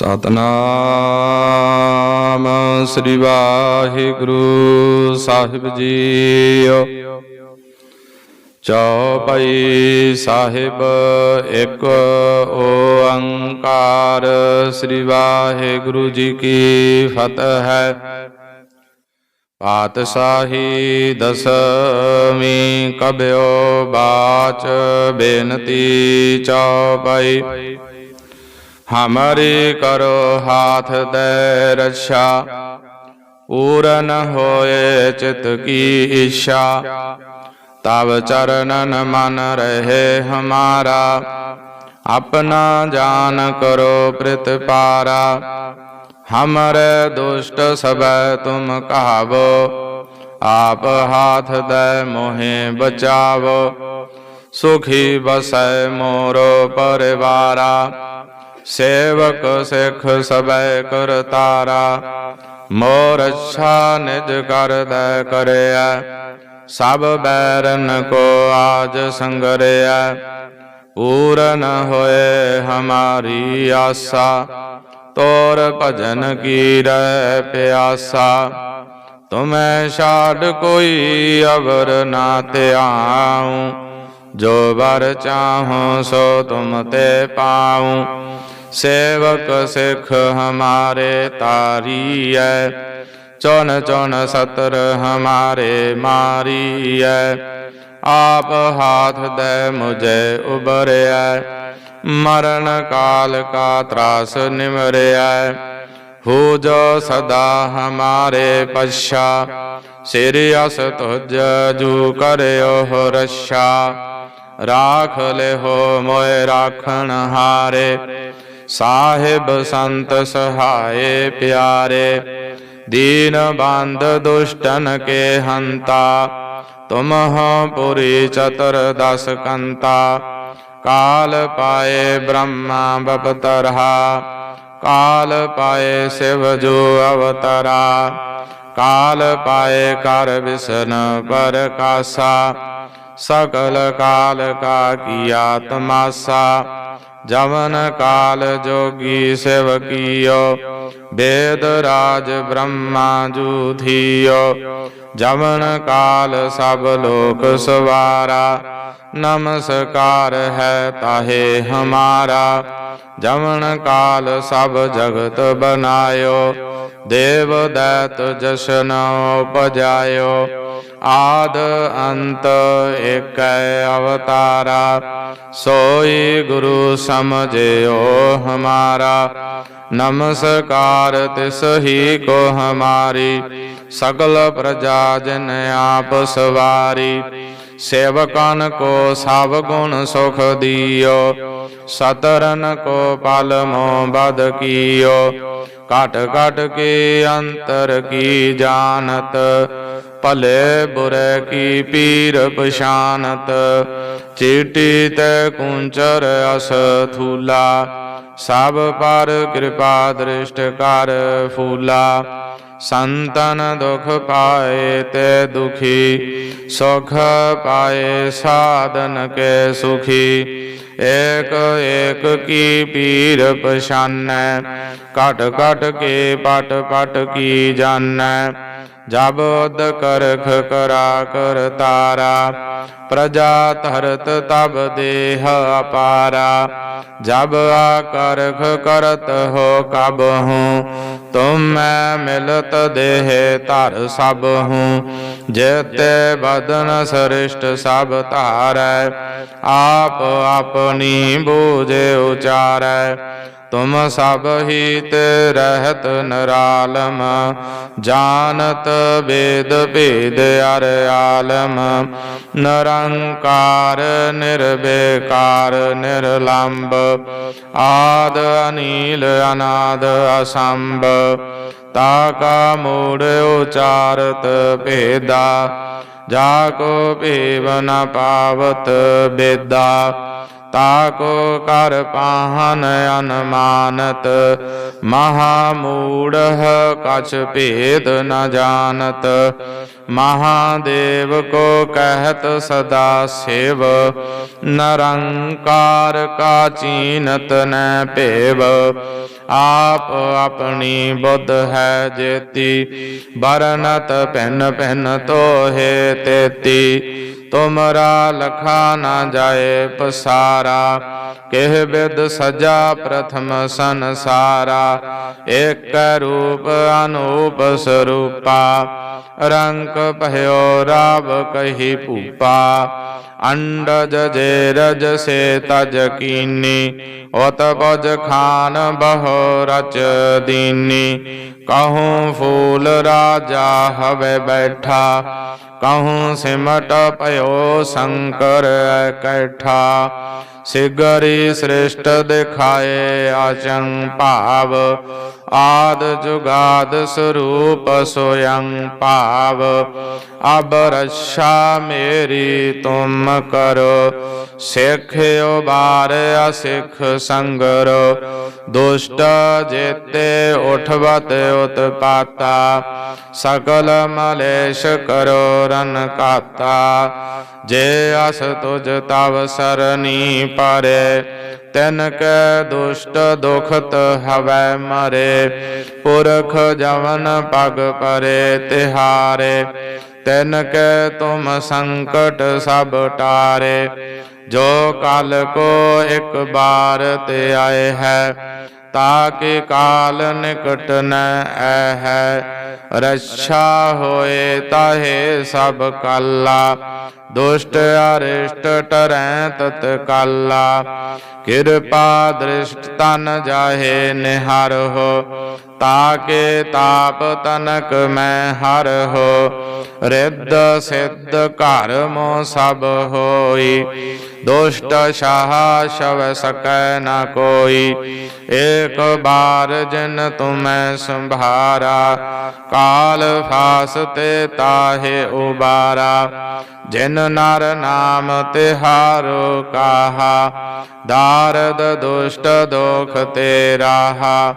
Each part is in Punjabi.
ਸਤਨਾਮ ਸ੍ਰੀ ਵਾਹਿਗੁਰੂ ਸਾਹਿਬ ਜੀਓ। ਚੌਪਈ ਸਾਹਿਬ ਇੱਕ ਓੰਕਾਰ ਸ੍ਰੀ ਵਾਹਿਗੁਰੂ ਜੀ ਕੀ ਫਤਿਹ ਹੈ। ਪਾਤਸ਼ਾਹੀ ਦਸਵੀਂ ਕਬਿਓ ਬਾਚ ਬੇਨਤੀ ਚੌਪਈ। ਹਮਾਰੇ ਕਰੋ ਹਾਥ ਦੇ ਰੱਛਾ ਪੂਰਨ ਹੋਏ ਚਿਤ ਕੀ ਇੱਛਾ ਤਬ ਚਰਨਨ ਮਨ ਰਹੇ ਹਮਾਰਾ ਆਪਣਾ ਜਾਨ ਕਰੋ ਪ੍ਰਤਪਾਰਾ ਹਮਰੇ ਦੁਸ਼ਟ ਸਬੈ ਤੁਮ ਕਹਾਵੋ ਆਪ ਹਾਥ ਦੇ ਮੋਹਿ ਬਚਾਵੋ ਸੁਖੀ ਬਸੈ ਮੋਰੋ ਪਰਿਵਾਰਾ ਸੇਵਕ ਸਿੱਖ ਸਬੈ ਕਰਤਾਰਾ ਮੋਰ ਅੱਛਾ ਨਿਜ ਕਰਦਾ ਕਰਿਆ, ਸਭ ਬੈਰਨ ਕੋ ਆਜ ਸੰਗਰਿਆ, ਪੂਰਨ ਹੋਏ ਹਮਾਰੀ ਆਸਾ, ਤੋਰ ਭਜਨ ਕੀ ਰਹਿ ਪਿਆਸਾ, ਤੁਮੈ ਛਾੜ ਕੋਈ ਅਵਰ ਨਾ ਧਿਆਉ, ਜੋ ਵਰ ਚਾਹੋ ਸੋ ਤੁਮ ਤੇ ਪਾਉ ਸੇਵਕ ਸਿੱਖ ਹਮਾਰੇ ਤਾਰੀਐ ਚੁਣ ਚੁਣ ਸਤਰ ਹਮਾਰੇ ਮਾਰੀਐ ਆਪ ਹਾਥ ਦੇ ਮੁਝੇ ਉਬਰਿਐ ਮਰਨ ਕਾਲ ਕਾ ਤਰਾਸ ਨਿਮਰਿਐ ਹੋ ਜੋ ਸਦਾ ਹਮਾਰੇ ਪਛਾ ਸਿਰ ਅਸ ਤੁਜ ਜੂ ਕਰਿਓ ਰਛਾ ਰਾਖ ਲਿਹੋ ਮੋਇ ਰਾਖਣ ਹਾਰੇ ਸਾਹਿਬ ਸੰਤ ਸਹਾਏ ਪਿਆਰੇ, ਦੀਨ ਬੰਦ ਦੁਸ਼ਟਨ ਕੇ ਹੰਤਾ ਤੁਮ ਪੁਰੀ ਚਤੁਰ ਦਸ ਕੰਤਾ, ਕਾਲ ਪਾਏ ਬ੍ਰਹਮਾ ਬਪਤਰਹਾ, ਕਾਲ ਪਾਏ ਸਿਵ ਜੋ ਅਵਤਰਾ, ਕਾਲ ਪਾਏ ਕਰ ਵਿਸ਼ਨ ਪਰਕਾਸਾ ਸਕਲ ਕਾਲ ਕਾ ਕੀਆ ਤਮਾਸਾ ਜਮਨ ਕਾਲ ਜੋਗੀ ਸ਼ਿਵਕਿਓ ਵੇਦ ਰਾਜ ਬ੍ਰਹਮਾ ਜੂ ਥੀਓ ਕਾਲ ਸਭ ਲੋਕ ਸਵਾਰਾ, ਨਮਸਕਾਰ ਹੈ ਤਾਹੇ ਹਮਾਰਾ। ਜਮਨ ਕਾਲ ਸਭ ਜਗਤ ਬਨਾਇਓ, ਦੇਵ ਦੈਤ ਜਸ਼ਨ ਉਪਜਾਇਓ। ਆਦ ਅੰਤ ਏਕੈ ਅਵਤਾਰਾ, ਸੋਈ ਗੁਰੂ ਸਮਝਿਓ ਹਮਾਰਾ। ਨਮਸਕਾਰ ਤਿਸ ਹੀ ਕੋ ਹਮਾਰੀ, ਸਗਲ ਪ੍ਰਜਾ ਜਨ ਆਪ ਸਵਾਰੀ। ਸੇਵਕਨ ਕੋ ਸਭ ਗੁਣ ਸੁਖ ਦਿਓ, ਸਤਰਨ ਕੋ ਪਲ ਮੋ ਬਦ ਕੀਓ। ਘਟ ਘਟ ਕੇ ਅੰਤਰ ਕੀ ਜਾਣਤ ਭਲੇ ਬੁਰੇ ਕੀ ਪੀਰ ਪਛਾਨਤ ਚੀਟੀ ਤੇ ਕੁੰਚਰ ਅਸ ਥੂਲਾ ਸਭ ਪਰ ਕਿਰਪਾ ਦ੍ਰਿਸ਼ਟ ਕਰ ਫੂਲਾ ਸੰਤਨ ਦੁਖ ਪਾਏ ਤੇ ਦੁਖੀ ਸੁਖ ਪਾਏ ਸਾਧਨ ਕੇ ਸੁਖੀ ਏਕ ਏਕ ਕੀ ਪੀਰ ਪਛਾਨੈ ਘਟ ਘਟ ਕੇ ਪਟ ਪਟ ਕੀ ਜਾਣੈ ਜਬ ਉਦ ਕਰਖ ਕਰਾ ਕਰ ਤਾਰਾ ਪ੍ਰਜਾ ਧਰਤ ਤਬ ਦੇਹ ਅਪਾਰਾ ਜਬ ਆ ਕਰਖ ਕਰਤ ਹੋ ਕਬ ਹੂੰ ਤੁਮ ਮੈਂ ਮਿਲਤ ਦੇਹ ਧਰ ਸਭ ਹੂੰ ਜੇਤੇ ਬਦਨ ਸ੍ਰਿਸ਼ਟ ਸਭ ਧਾਰੈ ਆਪ ਆਪਣੀ ਬੂਝੇ ਉਚਾਰੈ ਤੁਮ ਸਭ ਹੀ ਰਹਿਤ ਨਰਾਲਮ, ਜਾਣਤ ਵੇਦ ਭੇਦ ਅਰ ਆਲਮ। ਨਿਰੰਕਾਰ ਨਿਰਬੇਕਾਰ ਨਿਰਲੰਬ, ਆਦ ਅਨੀਲ, ਅਨਾਦ ਅਸੰਭ। ਤਾ ਕਾ ਮੂੜ ਉਚਾਰਤ ਭੇਦਾ, ਜਾ ਕੋ ਭੇਵ ਨ ਪਾਵਤ ਬੇਦਾ ਤਾਕੋ ਕਰ ਪਾਹਨ ਅਨਮਾਨਤ ਮਹਾਮੂੜ ਕਛ ਭੇਦ ਨ ਜਾਣਤ। ਮਹਾਦੇਵ ਕੋ ਕਹਿਤ ਸਦਾ ਸੇਵ, ਨਿਰੰਕਾਰ ਕਾ ਚੀਨਤ ਨੈ ਭੇਵ। ਆਪ ਆਪਣੀ ਬੁੱਧ ਹੈ ਜੇਤੀ ਬਰਨਤ ਭਿੰਨ ਭਿੰਨ ਤੋਹੇ ਤੇਤੀ। ਤੁਮਰਾ ਲਖਾ ਨਾ ਜਾਏ ਪਸਾਰਾ, ਕਿਹ ਬਿਦ ਸਜਾ ਪ੍ਰਥਮ ਸੰਸਾਰਾ। ਏਕ ਰੂਪ ਅਨੂਪ ਸਰੂਪਾ, ਰੰਕ ਭਇਓ ਰਾਵ ਕਹੀ ਭੂਪਾ। ਅੰਡਜ ਜੇ ਰਜ ਸੇ ਤਜ ਕੀਨੀ, ਉਤ ਬਜ ਖਾਨ ਬਹੁ ਰਚ ਦੀਨੀ। ਕਹੂੰ ਫੂਲ ਰਾਜਾ ਹਵੇ ਬੈਠਾ ਕਹੂੰ ਸਿਮਟ ਭਇਓ ਸ਼ੰਕਰ ਇਕੱਠਾ ਸਿਗਰੀ ਸ੍ਰਿਸ਼ਟ ਦਿਖਾਏ ਆਚੰ ਭਾਵ ਆਦ ਜੁਗਾਦ ਸਰੂਪ ਸੋਯੰ ਭਾਵ, ਅਬ ਰਛਾ ਮੇਰੀ ਤੁਮ ਕਰੋ, ਸਿੱਖ ਉਬਾਰ ਅਸਿੱਖ ਸੰਗਰ, ਦੁਸ਼ਟ ਜੇਤੇ ਉਠਵਤ ਉਤਪਾਤਾ, ਸਕਲ ਮਲੇਸ਼ ਕਰੋ ਰਨ ਕਾਤਾ ਜੇ ਅਸ ਤੁਜ ਤਵ ਸਰਨੀ ਪਰੇ ਤਿਨ ਕੈ ਦੁਸ਼ਟ ਦੁਖਤ ਹਵੈ ਮਰੇ, ਪੁਰਖ ਜਵਨ ਪਗ ਪਰੇ ਤਿਹਾਰੇ। ਤਿਨ ਕੈ ਤੁਮ ਸੰਕਟ ਸਭ ਟਾਰੇ, ਜੋ ਕਲ ਕੋ ਇੱਕ ਬਾਰ ਤੇ ਆਏ ਹੈ ਤਾਕੇ ਕਾਲ ਨਿਕਟ ਨ ਐ ਹੈ ਰੱਛਾ ਹੋਏ ਤਾਹੇ ਸਭ ਕਾਲਾ। ਦੁਸ਼ਟ ਅਰਿਸ਼ਟ ਟਰੈ ਤਤ ਕਾਲਾ। ਕਿਰਪਾ ਦ੍ਰਿਸ਼ਟ ਤਨ ਜਾਹੇ ਨਿਹਰ ਹੋ ਤਾਕੇ ਤਾਪ ਤਨਕ ਮੈਂ ਹਰ ਹੋ। ਰਿੱਧ ਸਿੱਧ ਘਰ ਮੋ ਸਭ ਹੋਈ। ਦੁਸ਼ਟ ਸ਼ਾਹ ਸ਼ਵ ਸਕੈ ਨ ਕੋਈ। ਏਕ ਬਾਰ ਜਿਨ ਤੁਮੈ ਸੰਭਾਰਾ, ਕਾਲ ਫਾਸ ਤੇ ਤਾਹੇ ਉਬਾਰਾ। ਜਿਨ ਨਰ ਨਾਮ ਤਿਹਾਰੋ ਕਾਹਾ, ਦਾਰਦ ਦੁਸ਼ਟ ਦੋਖ ਤੇ ਰਾਹਾ।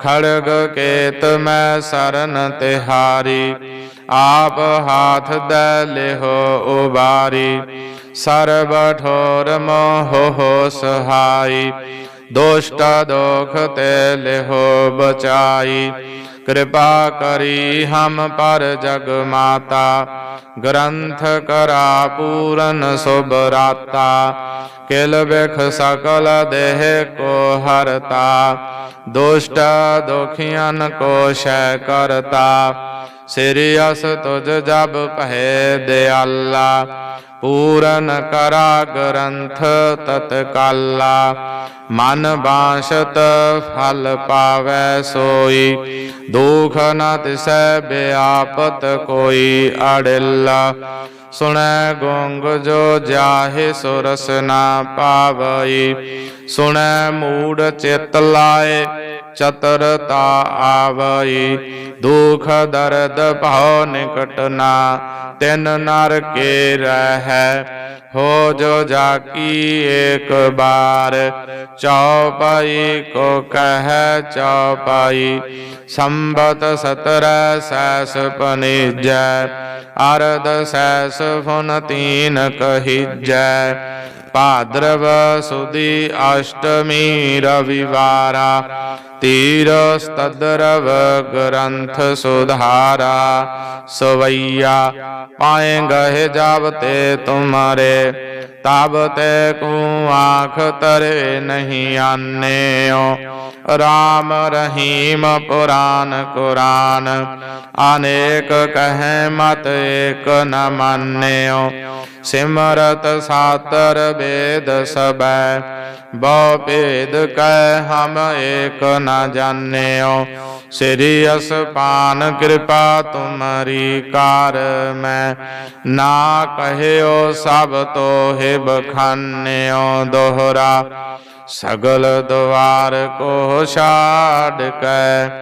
ਖੜਗ ਕੇਤ ਮੈਂ ਸਰਨ ਤਿਹਾਰੀ। ਆਪ ਹਾਥ ਦੈ ਲਿਹੋ ਉਬਾਰੀ, ਸਰਬ ਠੋਰ ਮੋਹ ਸਹਾਈ। ਦੁਸ਼ਟ ਦੋਖ ਤੇ ਲਿਹੋ ਬਚਾਈ। ਕਿਰਪਾ ਕਰੀ ਹਮ ਪਰ ਜਗ ਮਾਤਾ, ਗ੍ਰੰਥ ਕਰਾ ਪੂਰਨ ਸੁਭ ਰਾਤਾ। ਕਿਲ ਬਿਖ ਸਕਲ ਦੇਹ ਕੋ ਹਰਤਾ, ਦੁਸ਼ਟ ਦੁਖੀਆਂ ਕੋ ਸ਼ੈ ਕਰਤਾ। ਸਿਰਿ ਅਸ ਤੁਜ ਜਬ ਪਹਿ ਦਿਆਲਾ ਪੂਰਨ ਕਰਾ ਗ੍ਰੰਥ ਤਤਕਾਲਾ। ਮਨ ਬਾਸ਼ਤ ਫਲ ਪਾਵੈ ਸੋਈ, ਦੁਖ ਨ ਤਿਸੈ ਬਿਆਪਤ ਕੋਈ ਅੜਿਲਾ। ਸੁਣੈ ਗੋਂਗ ਜੋ ਜਾਹੇ ਸੁਰਸ ਨਾ ਪਾਵਈ, ਸੁਣੈ ਮੂੜ ਚਿਤ ਲਾਏ ਚਤਰਤਾ ਆਵਈ, ਦੁਖ ਦਰਦ ਭਉ ਨਿਕਟ ਨਾ, ਤਿਨ ਨਰ ਕੇ ਰਹਿ, ਹੋ ਜੋ ਜਾਕੀ ਏਕ ਬਾਰ ਚੌਪਾਈ ਕੋ ਕਹਿ ਚੌਪਾਈ ਸੰਬਤ ਸਤਰ ਸੈਸ ਪਨੀਜੈ, ਅਰਧ ਸੈਸ ਫੁਨ ਤੀਨ ਕਹੀਜੈ, ਭਾਦਰਵ ਸੁਦੀ ਅਸ਼ਟਮੀ ਰਵਿਵਾਰਾ ਤੀਰ ਸਤਦਰਵ ਗ੍ਰੰਥ ਸੁਧਾਰਾ ਸਵਈਆ ਪਾਏ ਗਹਿ ਜਾਵਤੇ ਤੁਮਾਰੇ ਤਬ ਤੇ ਕੂ ਆਖ ਤਰੇ ਨਹੀਂ ਆਨੇਓ ਰਾਮ ਰਹੀਮ ਪੁਰਾਨ ਕੁਰਾਨ ਅਨੇਕ ਕਹੈ ਮਤ ਏਕ ਨ ਮਾਨਿਓ ਸਿਮਰਤ ਸਾਤਰ ਵੇਦ ਸਬੈ ਬਹੁ ਭੇਦ ਕਹਿ ਹਮ ਏਕ ਨ ਜਾਣਿਓ। ਸ੍ਰੀ ਅਸਪਾਨ ਕਿਰਪਾ ਤੁਮਰੀ ਕਾਰ ਮੈਂ। ਨਾ ਕਹਿਓ ਸਭ ਤੋਹਿ ਬਖਾਨਿਓ ਦੋਹਰਾ। ਸਗਲ ਦਵਾਰ ਕੋ ਛਾੜ ਕੈ।